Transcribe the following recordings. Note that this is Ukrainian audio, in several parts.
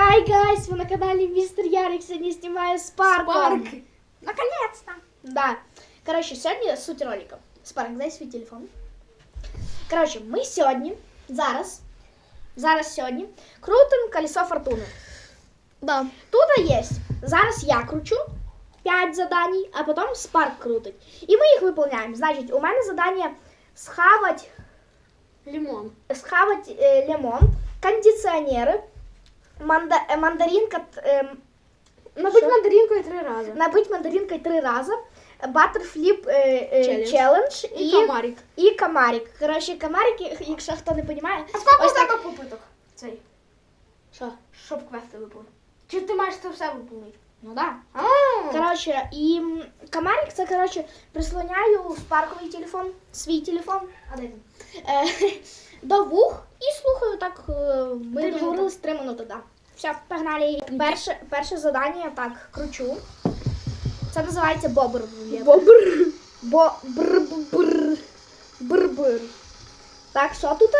Хай гайс, ви на каналі Містер Ярик сьогодні знімає Спарк. Спарк. Наконец-то. Да. Короче, сьогодні суть ролика. Спарк, дай свій телефон. Короче, ми сьогодні, зараз, зараз сьогодні, крутим колесо фортуни. Да. Тут є, зараз я кручу 5 заданий, а потім Спарк крутить. І ми їх виконуємо. Значить, у мене задання схавати Лимон. схавать э, лимон, кондиционеры, манда- э, мандаринка, т- эм, Набить Що? мандаринкою три рази. набить мандаринкой три раза, баттерфліп э, э, Челлендж. челендж І і, комарик. і комарик. Коротше, комарики, якщо хто не розуміє, А скільки Ось у тебе попиток? Цей. що? Щоб квести виповнити. Чи ти маєш це все виповнити? Ну да. А. Коротше, і м, комарик це, коротше, прислоняю спарковий телефон, свій телефон, а де він? Е, до вух і слухаю так. е, Ми три минути, да. Все, погнали. Перше, перше завдання так кручу. Це називається бобр. Бобр. Бо бр бр бр бр. Так, що тут?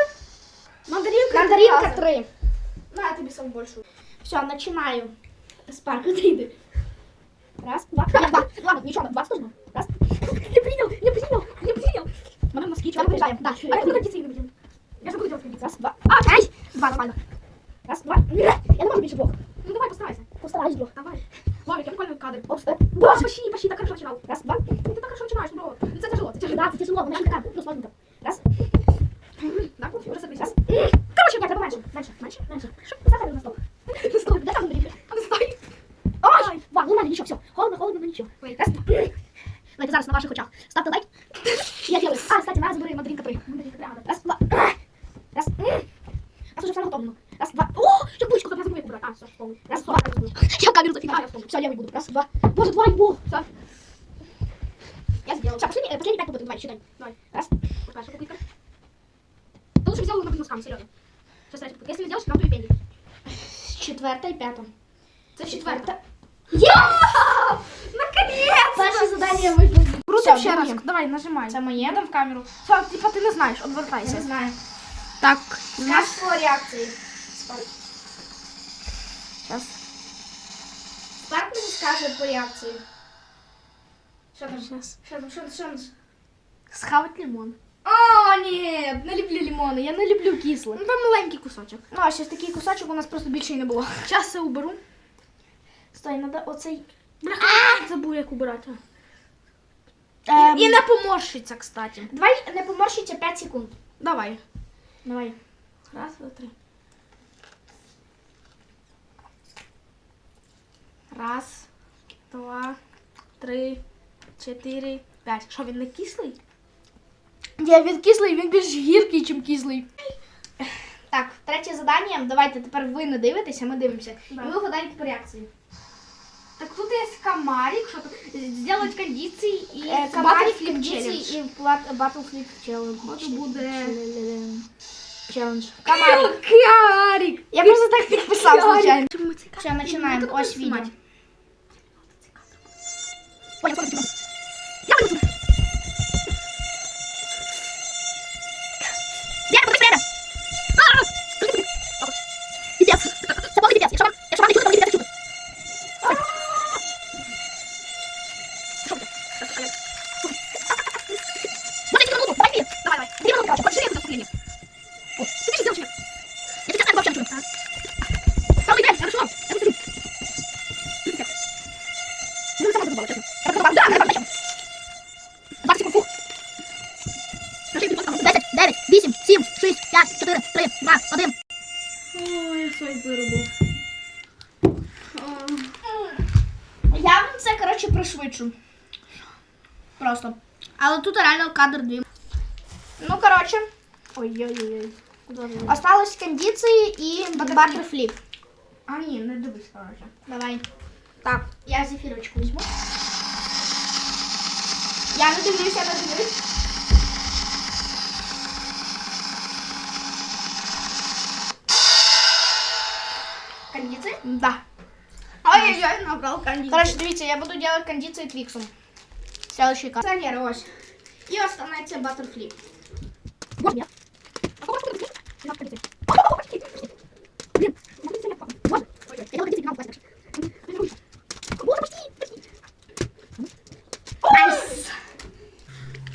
Мандаринка. Мандаринка три рази. 3. На, я тобі сам більшу. Все, починаю. Спарк, йди. Раз, два, два. Ладно, ничего, два сложно. Раз. Не принял, не принял, не принял. Мы носки, что мы Да, А я буду кондиции не будем. Я забуду делать кондиции. Раз, два. А, ай! Два, нормально. Раз, два. Я не могу більше двох. Ну давай, постарайся. Постараюсь двох. Давай. Варик, я прикольный кадр. Оп, стоп. Да, почти, почти, так хорошо начинал. Раз, два. Ну, Ты так хорошо начинаешь, бро. Ну, это тяжело, это тяжело. Да, це тяжело, вона така. Ну, смотри там. Раз. Да, кофе, уже собрались. Раз. Короче, нет, треба менше. Менше, менше, менше. Що? Заходи на стол. Ну, стоп. Де там Андрій? А ты стой. Ой! Два, ну нормально, нічого, все. Холодно, холодно, ну нічого. Ой, Раз, два. Давайте зараз на ваших очах. Ставте лайк. Я делаю. А, кстати, на забери мандаринка три. Мандаринка три, а, да. Раз, два. Раз. А тут вже все готово. Раз, два. О, Что булочку, я забыл убрать. А, все, вспомнил. Раз, два. Я камеру зафигала. Все, я буду. Раз, два. Боже, два, его. Все. Я сделал. Все, последний, э, последний пять попыток. Давай, считай. Давай. Раз. Какая же попытка? Ты лучше взял на носками, серьезно. Сейчас третья попытка. Если не сделаешь, нам твои пенни. Четверта і п'ята. Это четвертая. Перше задання виповнено. Крутим Всё, ще раз. моє. Давай, нажимай. Це моє? Там в камеру. Все, типа ты не знаешь, отвертайся. знаю. Так. Скаж по реакції. Сейчас. Спарк мені скаже по реакції. Що там? Сейчас. Що там? Що там? Що там? Схавать лимон. О, ні, не люблю лимони, я не люблю кисле. Ну, там маленький кусочок. Ну, а ще такий кусочок у нас просто більше і не було. Сейчас я уберу. Стой, надо оцей. Бляха, забув, як убирати. Ем, І не поморщиться, кстати. Давай не поморщиться 5 секунд. Давай. Давай. Раз, два, три. Раз, два, три, чотири, п'ять. Що, він не кислий? Я він кислий, він більш гіркий, ніж кислий. Так, третє завдання. Давайте тепер ви не дивитеся, ми дивимося. І ви гадаєте по реакції. Так тут есть комарик, что тут сделать кондиции и э, Комарик, флип челлендж. И плат, батл флип челлендж. Вот буде- Челлендж. Комарик. Комарик. Я просто так підписав, случайно. Все. Ну, Ось видео. Ой, я скоро тебе. Я пойду сюди. Я буду тебе. Пипец. Це повний пипец. Якщо вам, якщо вам не чути, то мені пипец чути. Що буде? Може, я минуту, давай, Філіп. Давай, давай. Дві минути, короче, хочеш, я буду вступлення. О, ти більше зробиш. Я сейчас вообще не чую. Повний пипец, хорошо. Я буду сидіти. Ну, сама задумала, чесно. Я задумала, да, да, да, 20 секунд, фух. Скажи, будь ласка, 10, 9, 8, 7, 6, 5, 4, 3, 2, 1. Ой, я свой виробив. Я вам це, коротше, пришвидшу. Просто. Але тут реально кадр дві. Ну, коротше, Ой-ой-ой. Куда ж ви? осталось кондиції і баттерфліп. А, ні, не дивись, короче. Давай. Так, я зефірочку візьму. Я не дивлюсь, я не дивлюсь. Кондиции? Да. Ой-ой-ой, набрал кондицию. Короче, дивіться, я буду делать кондиции твіксом. Следующий кадр. Кондиціонер, ось. И основная цель баттерфлип. Ну и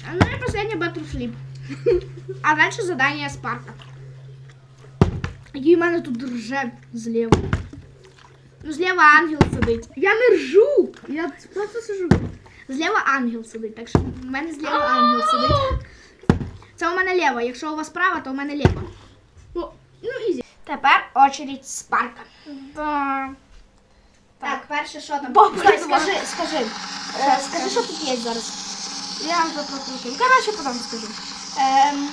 а ну, последний баттерфлип. А дальше задание Спарка. Який в мене тут рже зліва. Ну, зліва ангел сидить. Я мержу! Я просто сижу. Зліва ангел сидить, так що в мене зліва ангел сидить. Це у мене ліва. Якщо у вас права, то у мене ліва. Ну, ну ізі. Тепер очередь Спарка. Да. Так, перше, що там? Стой, скажи, скажи. Е, скажи, що тут є зараз. Я вже прокрутив. Коротше, потім скажу. Ем,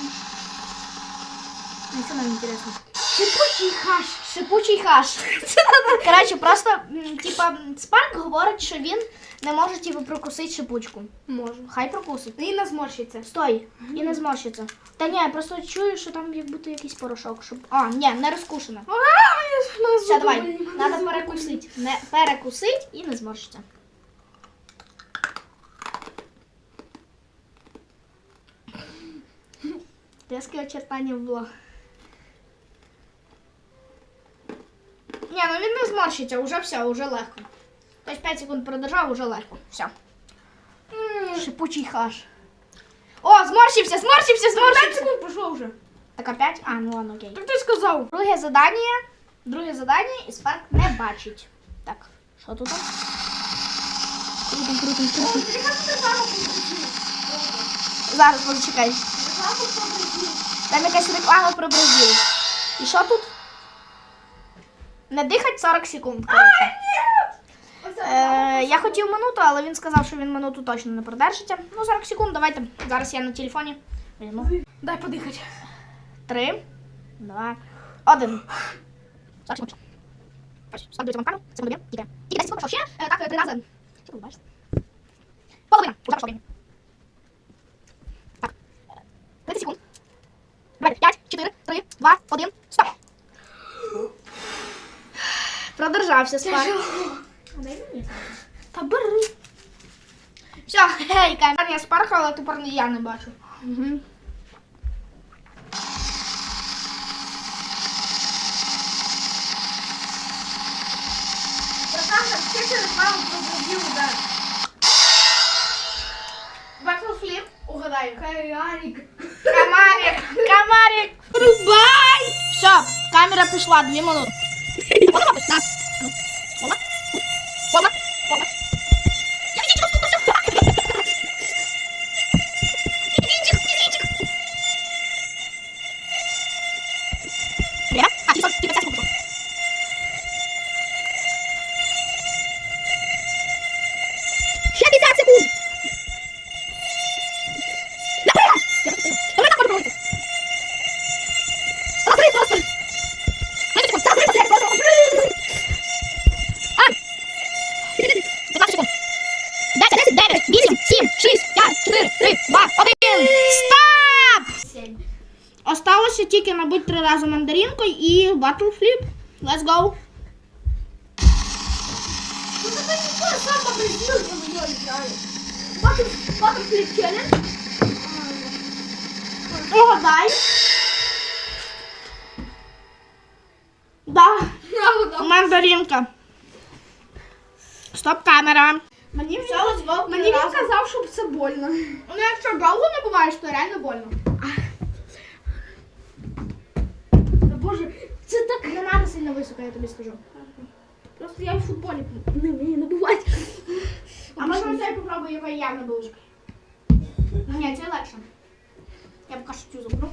це нам інтересно. шипучий хаш. Шипучий хаш. Коротше, просто, м, типа, Спарк говорить, що він не може типу, прокусити шипучку. Можу. Хай прокусить. І не зморщиться. Стой, і не зморщиться. Та ні, я просто чую, що там як будто якийсь порошок. Щоб... А, ні, не розкушено. Все, давай. Треба перекусити. Не перекусить і не зморщиться. Резке очертання в блог. Ні, ну він не зморщиться, уже все, уже легко. Тобто 5 секунд продержав, уже легко. Все. Шипучий хаш. О, зморщився, зморщився, зморщився. 5 секунд пройшло вже. Так опять? А, ну ладно, окей. Так ти сказав. Друге задання. Друге задання і Спарк не бачить. Так, що тут? Крутим, крутим, крутим. Зараз, почекай. Там якась реклама про Бразил. І що тут? Не дихать 40 секунд. коротше. Е, я хотів минуту, але він сказав, що він минуту точно не продержиться. Ну, 40 секунд, давайте. Зараз я на телефоні. Візьму. Дай подихати. Три, два, один. Так, секунд. Ставлю вам камеру. Секунду, дві. Тільки. Тільки 10 секунд, пішов ще. Е, Так, е, три рази. Половина. Так. Е, 30 секунд. Давайте. 5, 4, 3, 2, 1. Стоп. Продержався спар. Та бери. Все, гей, камера. Я спархала, тепер я не бачу. Угу. Батлфліп. Угадаю. Кайрарик. Комарик, комарик. Рубай! Все, камера пішла, дві минути. あっ! Осталося тільки набити три рази мандаринкою і батлфліп. Let's go. Батлфліп челлендж. Угадай. Да. Мандаринка. Стоп камера. Мені Мені він казав, щоб це больно. Ну, якщо довго не буваєш, то реально больно. Боже, це так Не треба сильно високо, я тобі скажу. Просто я в футболі не вмію набувати. А можна це попробую його я на булочку? Ні, це легше. Я поки що цю заберу.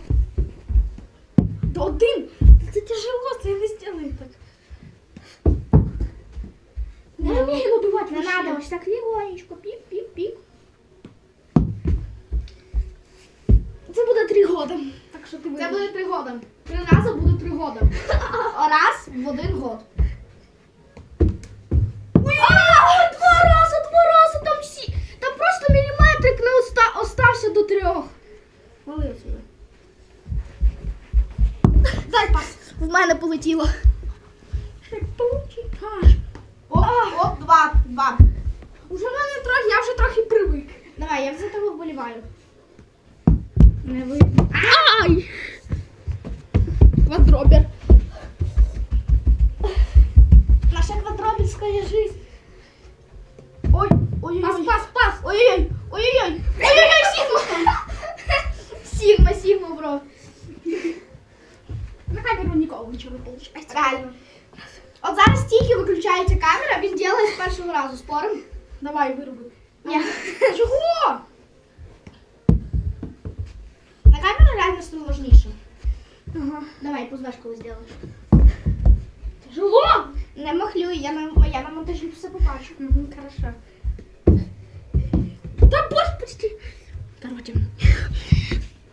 Та один. Це тяжело, це не стіни так. Не вмію набивати. Не треба, ось так легонечко, піп-піп-піп. Це буде три года. Що ти Це буде три года. Три рази буде три года. Раз в один год. А, Два рази, два рази, там всі. Там просто міліметрик не оста... остався до трьох. Вали. Дай пас. В мене полетіло. Два, два. Уже в мене трохи, я вже трохи привик. Давай, я за тебе вболіваю. Ай! Квадробер. Наша квадроберская жизнь. Ой, ой, ой. Пас, пас, пас. Ой-ой-ой. Ой-ой-ой. ой, ой, Сигма. Сигма, Сигма, бро. На камеру никого, ничего не получиш. Реально. Вот зараз тики выключаете камеру, а він ділає з першого разу спорим. Давай, вироби. Ні. Чого? На камеру реально сложніше. Ага. Давай, позвеш, коли зробиш. Тяжело? Не махлюй, я на, я на монтажі все побачу. Угу, хорошо. Да боже, почти. Короче.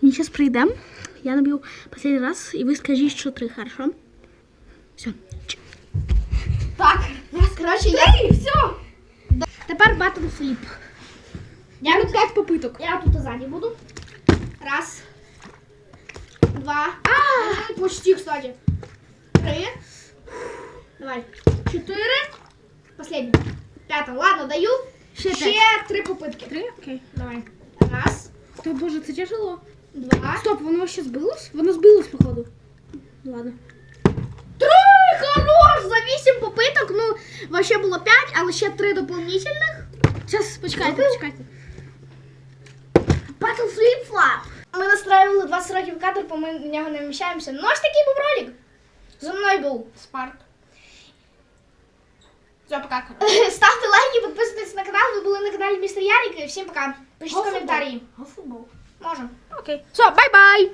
Мы сейчас пройдем. Я набью последний раз, и вы скажите, что три, хорошо? Все. Так, раз, коротше, я... все. Тепер батл фліп. Я тут, П'ять попиток. я тут ззаді буду. Раз. Два. А! Почти, кстати. Три. Давай. Чотири. Последній. П'ята. Ладно, даю. Ще три попитки. Три? Окей. Давай. Раз, Та боже, це тяжело. два. Стоп, воно вообще збилось? Воно збилось, походу. Ладно. Три! Хорош! За вісім попиток. Ну, вообще було п'ять, але ще три доповнительних. Сейчас, почекайте, почекайте. Battle Flip Flop. Ми настраювали 20 років кадр, бо ми в нього не вміщаємося. Ну, аж такий був ролик. Зо мною був Спарк. Все, пока. Ставте лайки, підписуйтесь на канал. Ви були на каналі Містер Ярик. Всім пока. Пишіть коментарі. футбол. Можемо. Окей. Все, бай-бай.